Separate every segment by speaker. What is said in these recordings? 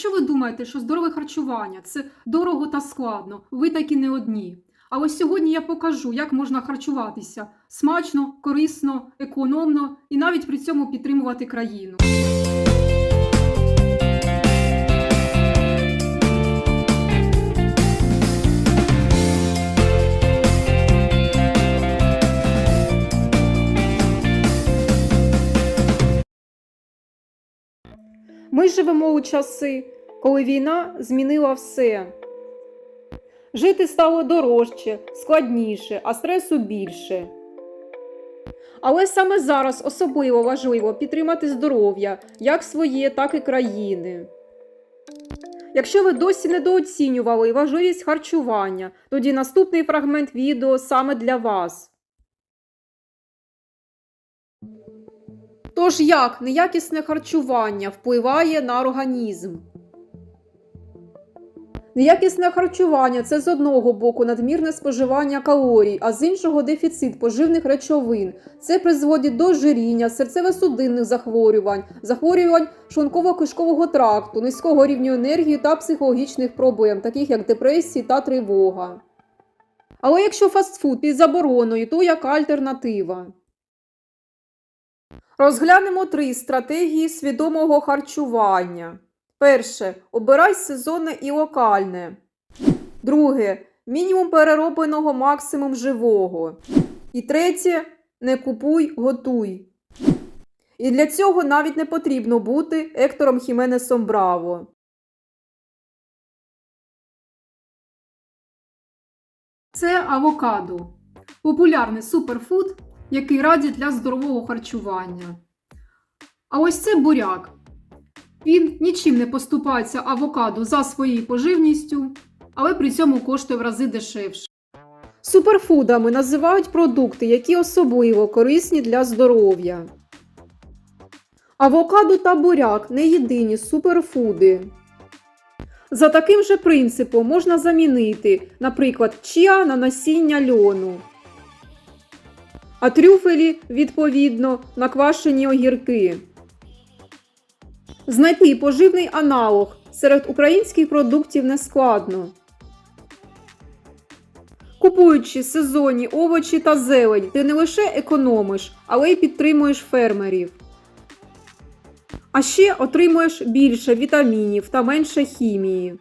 Speaker 1: якщо ви думаєте, що здорове харчування це дорого та складно, ви такі не одні. А ось сьогодні я покажу, як можна харчуватися смачно, корисно, економно і навіть при цьому підтримувати країну. Ми живемо у часи, коли війна змінила все. Жити стало дорожче, складніше, а стресу більше. Але саме зараз особливо важливо підтримати здоров'я як своє, так і країни. Якщо ви досі недооцінювали важливість харчування, тоді наступний фрагмент відео саме для вас. Тож як неякісне харчування впливає на організм? Неякісне харчування це з одного боку надмірне споживання калорій, а з іншого дефіцит поживних речовин. Це призводить до ожиріння, серцево-судинних захворювань, захворювань шлунково-кишкового тракту, низького рівню енергії та психологічних проблем, таких як депресії та тривога. Але якщо фастфуд під забороною, то яка альтернатива? Розглянемо три стратегії свідомого харчування. Перше. Обирай сезонне і локальне. Друге. Мінімум переробленого максимум живого. І третє. Не купуй, готуй. І для цього навіть не потрібно бути Ектором Хіменесом Браво. Це авокадо. Популярний суперфуд, який радять для здорового харчування. А ось це буряк. Він нічим не поступається авокадо за своєю поживністю, але при цьому коштує в рази дешевше. Суперфудами називають продукти, які особливо корисні для здоров'я. Авокадо та буряк не єдині суперфуди. За таким же принципом можна замінити, наприклад, чіа на насіння льону. А трюфелі, відповідно, на квашені огірки. Знайти поживний аналог серед українських продуктів нескладно. Купуючи сезонні овочі та зелень, ти не лише економиш, але й підтримуєш фермерів. А ще отримуєш більше вітамінів та менше хімії.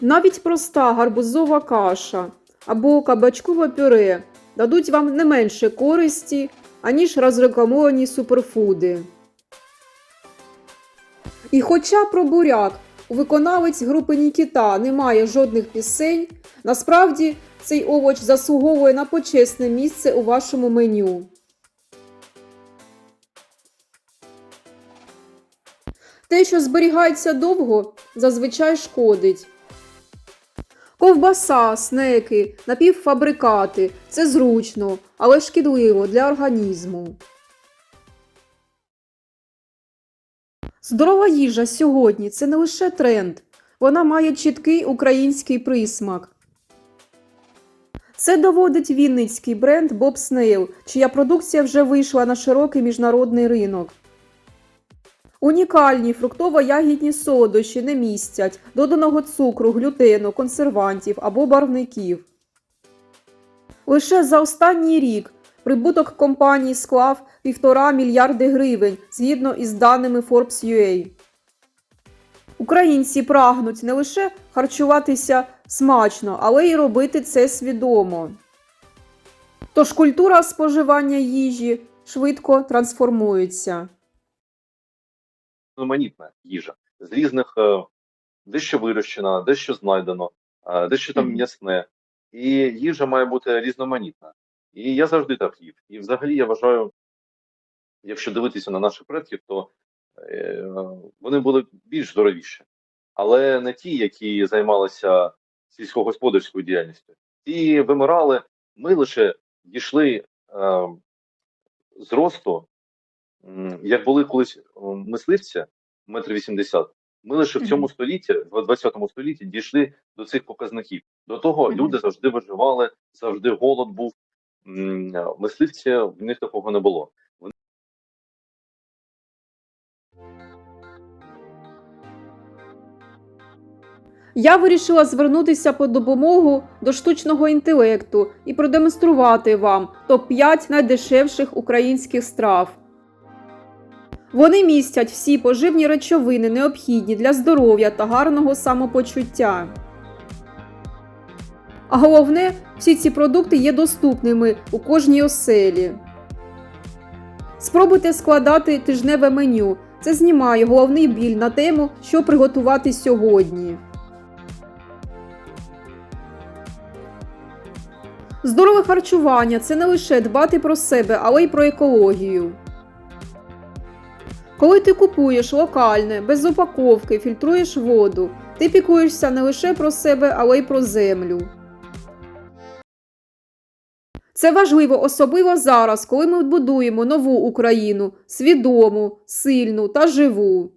Speaker 1: Навіть проста гарбузова каша або кабачкове пюре дадуть вам не менше користі, аніж розрекламовані суперфуди. І хоча про буряк у виконавець групи Нікіта немає жодних пісень, насправді цей овоч заслуговує на почесне місце у вашому меню. Те, що зберігається довго, зазвичай шкодить. Ковбаса, снеки, напівфабрикати це зручно, але шкідливо для організму. Здорова їжа сьогодні це не лише тренд, вона має чіткий український присмак. Це доводить вінницький бренд Snail, чия продукція вже вийшла на широкий міжнародний ринок. Унікальні фруктово-ягідні солодощі не містять доданого цукру, глютену, консервантів або барвників. Лише за останній рік прибуток компанії склав 1,5 мільярди гривень згідно із даними Forbes.ua. Українці прагнуть не лише харчуватися смачно, але й робити це свідомо. Тож культура споживання їжі швидко трансформується.
Speaker 2: Різноманітна їжа з різних е, дещо вирощена, дещо знайдено, е, дещо там м'ясне. І їжа має бути різноманітна. І я завжди так їв. І взагалі я вважаю, якщо дивитися на наших предків, то е, вони були більш здоровіші. Але не ті, які займалися сільськогосподарською діяльністю. Ті вимирали, ми лише дійшли е, зросту як були колись е, мисливці, метр вісімдесят. Ми лише в цьому столітті, в 20 столітті, дійшли до цих показників. До того люди завжди виживали, завжди голод був. Мисливці в них такого не було.
Speaker 1: Я вирішила звернутися по допомогу до штучного інтелекту і продемонструвати вам топ 5 найдешевших українських страв. Вони містять всі поживні речовини, необхідні для здоров'я та гарного самопочуття. А головне, всі ці продукти є доступними у кожній оселі. Спробуйте складати тижневе меню. Це знімає головний біль на тему, що приготувати сьогодні. Здорове харчування це не лише дбати про себе, але й про екологію. Коли ти купуєш локальне, без упаковки, фільтруєш воду, ти піклуєшся не лише про себе, але й про землю. Це важливо особливо зараз, коли ми будуємо нову Україну, свідому, сильну та живу.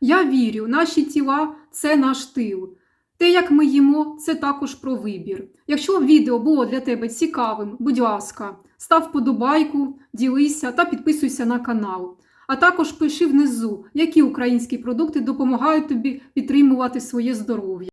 Speaker 1: Я вірю, наші тіла це наш тил. Те, як ми їмо, це також про вибір. Якщо відео було для тебе цікавим, будь ласка, став вподобайку, ділися та підписуйся на канал. А також пиши внизу, які українські продукти допомагають тобі підтримувати своє здоров'я.